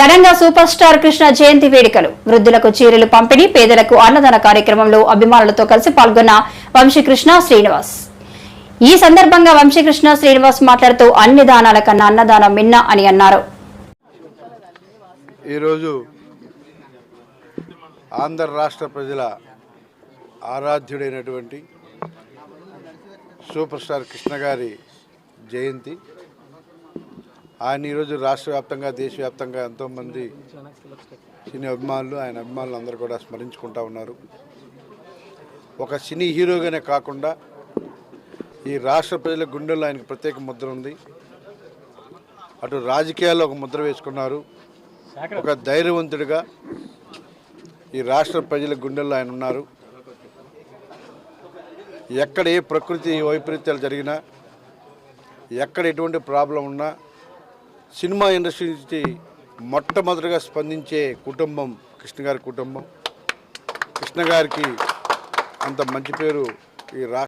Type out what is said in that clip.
ఘనంగా super star Krishna జయంతి వేడుకలు. వృద్ధులకు చీరలు పంపిణీ పేదలకు అన్నదాన కార్యక్రమంలో అభిమానులతో కలిసి పాల్గొన్న వంశీకృష్ణ శ్రీనివాస్. ఈ సందర్భంగా వంశీకృష్ణ శ్రీనివాస్ మాట్లాడుతూ అన్ని దానాల కన్నా అన్నదానం మిన్న అని అన్నారు. ఈరోజు ఆంధ్ర రాష్ట్ర ప్రజల ఆరాధ్యుడైనటువంటి సూపర్ స్టార్ కృష్ణ గారి జయంతి. ఆయన ఈరోజు రాష్ట్ర వ్యాప్తంగా దేశవ్యాప్తంగా ఎంతోమంది సినీ అభిమానులు ఆయన అభిమానులు అందరూ కూడా స్మరించుకుంటా ఉన్నారు. ఒక సినీ హీరోగానే కాకుండా ఈ రాష్ట్ర ప్రజల గుండెల్లో ఆయనకు ప్రత్యేక ముద్ర ఉంది. అటు రాజకీయాల్లో ఒక ముద్ర వేసుకున్నారు. ఒక ధైర్యవంతుడిగా ఈ రాష్ట్ర ప్రజల గుండెల్లో ఆయన ఉన్నారు. ఎక్కడ ఏ ప్రకృతి వైపరీత్యాలు జరిగినా ఎక్కడ ఎటువంటి ప్రాబ్లం ఉన్నా సినిమా ఇండస్ట్రీ నుంచి మొట్టమొదటిగా స్పందించే కుటుంబం కృష్ణ గారి కుటుంబం. కృష్ణ గారికి అంత మంచి పేరు ఈ రా